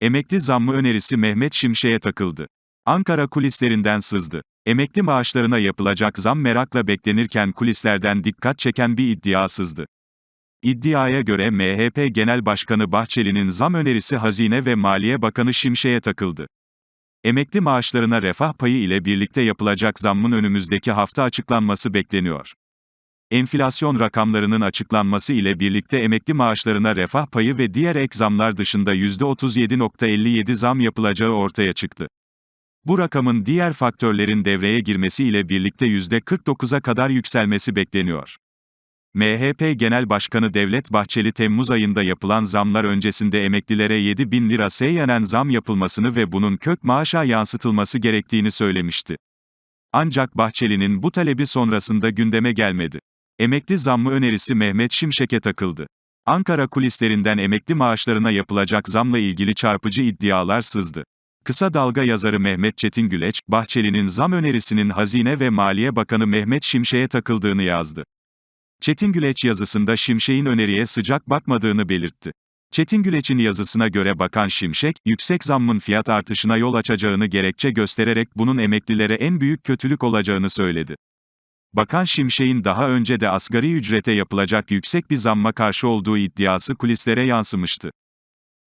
Emekli zammı önerisi Mehmet Şimşek'e takıldı. Ankara kulislerinden sızdı. Emekli maaşlarına yapılacak zam merakla beklenirken kulislerden dikkat çeken bir iddia sızdı. İddiaya göre MHP Genel Başkanı Bahçeli'nin zam önerisi Hazine ve Maliye Bakanı Şimşek'e takıldı. Emekli maaşlarına refah payı ile birlikte yapılacak zammın önümüzdeki hafta açıklanması bekleniyor. Enflasyon rakamlarının açıklanması ile birlikte emekli maaşlarına refah payı ve diğer ek zamlar dışında %37.57 zam yapılacağı ortaya çıktı. Bu rakamın diğer faktörlerin devreye girmesiyle birlikte %49'a kadar yükselmesi bekleniyor. MHP Genel Başkanı Devlet Bahçeli Temmuz ayında yapılan zamlar öncesinde emeklilere 7 bin lira seyyanen zam yapılmasını ve bunun kök maaşa yansıtılması gerektiğini söylemişti. Ancak Bahçeli'nin bu talebi sonrasında gündeme gelmedi. Emekli zammı önerisi Mehmet Şimşek'e takıldı. Ankara kulislerinden emekli maaşlarına yapılacak zamla ilgili çarpıcı iddialar sızdı. Kısa Dalga yazarı Mehmet Çetin Güleç, Bahçeli'nin zam önerisinin Hazine ve Maliye Bakanı Mehmet Şimşek'e takıldığını yazdı. Çetin Güleç yazısında Şimşek'in öneriye sıcak bakmadığını belirtti. Çetin Güleç'in yazısına göre Bakan Şimşek, yüksek zammın fiyat artışına yol açacağını gerekçe göstererek bunun emeklilere en büyük kötülük olacağını söyledi. Bakan Şimşek'in daha önce de asgari ücrete yapılacak yüksek bir zamma karşı olduğu iddiası kulislere yansımıştı.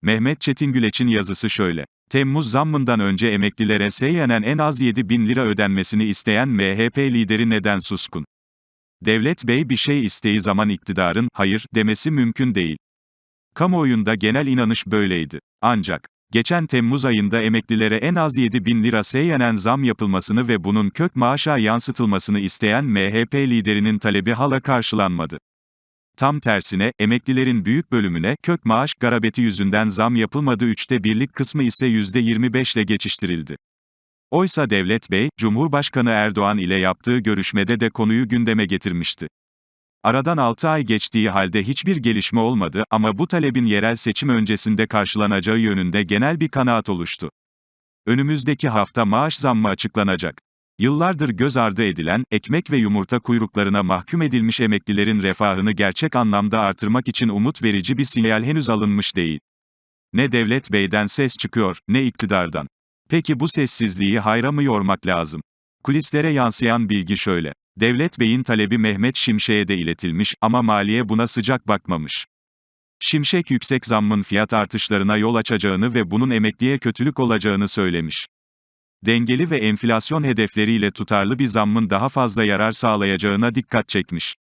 Mehmet Çetin Güleç'in yazısı şöyle. Temmuz zammından önce emeklilere seyyanen en az 7 bin lira ödenmesini isteyen MHP lideri neden suskun? Devlet Bey bir şey isteği zaman iktidarın, hayır, demesi mümkün değil. Kamuoyunda genel inanış böyleydi. Ancak, geçen Temmuz ayında emeklilere en az 7 bin lira seyyanen zam yapılmasını ve bunun kök maaşa yansıtılmasını isteyen MHP liderinin talebi hala karşılanmadı. Tam tersine, emeklilerin büyük bölümüne, kök maaş, garabeti yüzünden zam yapılmadı üçte birlik kısmı ise %25 ile geçiştirildi. Oysa Devlet Bey, Cumhurbaşkanı Erdoğan ile yaptığı görüşmede de konuyu gündeme getirmişti. Aradan 6 ay geçtiği halde hiçbir gelişme olmadı ama bu talebin yerel seçim öncesinde karşılanacağı yönünde genel bir kanaat oluştu. Önümüzdeki hafta maaş zammı açıklanacak. Yıllardır göz ardı edilen, ekmek ve yumurta kuyruklarına mahkum edilmiş emeklilerin refahını gerçek anlamda artırmak için umut verici bir sinyal henüz alınmış değil. Ne Devlet Bey'den ses çıkıyor, ne iktidardan. Peki bu sessizliği hayra mı yormak lazım? Kulislere yansıyan bilgi şöyle. Devlet Bey'in talebi Mehmet Şimşek'e de iletilmiş ama maliye buna sıcak bakmamış. Şimşek yüksek zammın fiyat artışlarına yol açacağını ve bunun emekliye kötülük olacağını söylemiş. Dengeli ve enflasyon hedefleriyle tutarlı bir zammın daha fazla yarar sağlayacağına dikkat çekmiş.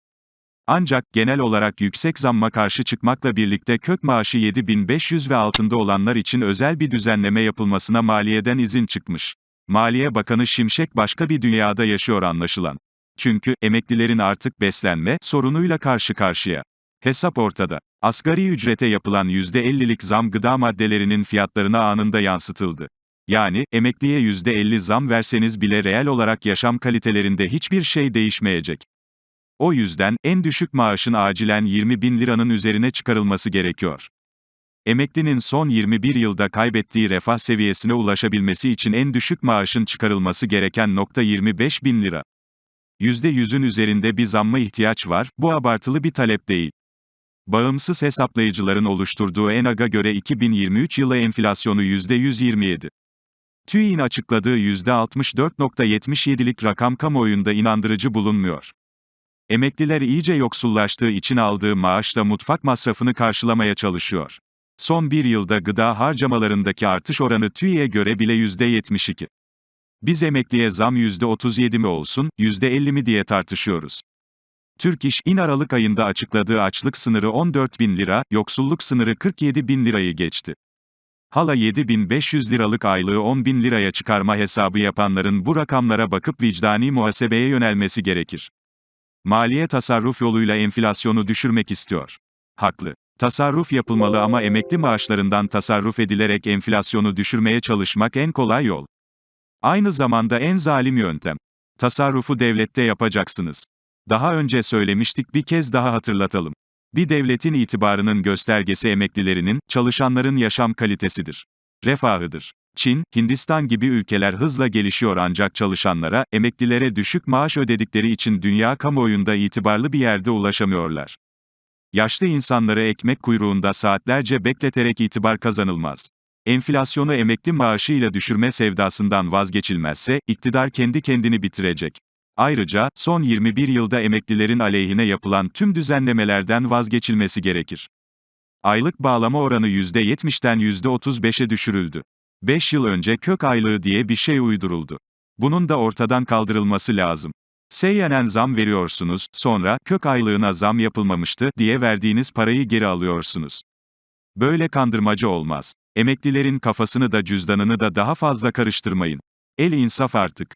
Ancak, genel olarak yüksek zamma karşı çıkmakla birlikte kök maaşı 7500 ve altında olanlar için özel bir düzenleme yapılmasına maliyeden izin çıkmış. Maliye Bakanı Şimşek başka bir dünyada yaşıyor anlaşılan. Çünkü, emeklilerin artık beslenme sorunuyla karşı karşıya. Hesap ortada. Asgari ücrete yapılan %50'lik zam gıda maddelerinin fiyatlarına anında yansıtıldı. Yani, emekliye %50 zam verseniz bile reel olarak yaşam kalitelerinde hiçbir şey değişmeyecek. O yüzden, en düşük maaşın acilen 20 bin liranın üzerine çıkarılması gerekiyor. Emeklinin son 21 yılda kaybettiği refah seviyesine ulaşabilmesi için en düşük maaşın çıkarılması gereken nokta 25 bin lira. %100'ün üzerinde bir zamma ihtiyaç var, bu abartılı bir talep değil. Bağımsız hesaplayıcıların oluşturduğu ENAG'a göre 2023 yılı enflasyonu %127. TÜİ'nin açıkladığı %64.77'lik rakam kamuoyunda inandırıcı bulunmuyor. Emekliler iyice yoksullaştığı için aldığı maaşla mutfak masrafını karşılamaya çalışıyor. Son bir yılda gıda harcamalarındaki artış oranı TÜİ'ye göre bile %72. Biz emekliye zam %37 mi olsun, %50 mi diye tartışıyoruz. Türk İş, in Aralık ayında açıkladığı açlık sınırı 14 bin lira, yoksulluk sınırı 47 bin lirayı geçti. Hala 7500 liralık aylığı 10 bin liraya çıkarma hesabı yapanların bu rakamlara bakıp vicdani muhasebeye yönelmesi gerekir. Maliye tasarruf yoluyla enflasyonu düşürmek istiyor. Haklı. Tasarruf yapılmalı ama emekli maaşlarından tasarruf edilerek enflasyonu düşürmeye çalışmak en kolay yol. Aynı zamanda en zalim yöntem. Tasarrufu devlette yapacaksınız. Daha önce söylemiştik bir kez daha hatırlatalım. Bir devletin itibarının göstergesi emeklilerinin, çalışanların yaşam kalitesidir. Refahıdır. Çin, Hindistan gibi ülkeler hızla gelişiyor ancak çalışanlara, emeklilere düşük maaş ödedikleri için dünya kamuoyunda itibarlı bir yerde ulaşamıyorlar. Yaşlı insanları ekmek kuyruğunda saatlerce bekleterek itibar kazanılmaz. Enflasyonu emekli maaşıyla düşürme sevdasından vazgeçilmezse, iktidar kendi kendini bitirecek. Ayrıca, son 21 yılda emeklilerin aleyhine yapılan tüm düzenlemelerden vazgeçilmesi gerekir. Aylık bağlama oranı %70'ten %35'e düşürüldü. 5 yıl önce kök aylığı diye bir şey uyduruldu. Bunun da ortadan kaldırılması lazım. Seyyanen zam veriyorsunuz, sonra, kök aylığına zam yapılmamıştı, diye verdiğiniz parayı geri alıyorsunuz. Böyle kandırmacı olmaz. Emeklilerin kafasını da cüzdanını da daha fazla karıştırmayın. El insaf artık.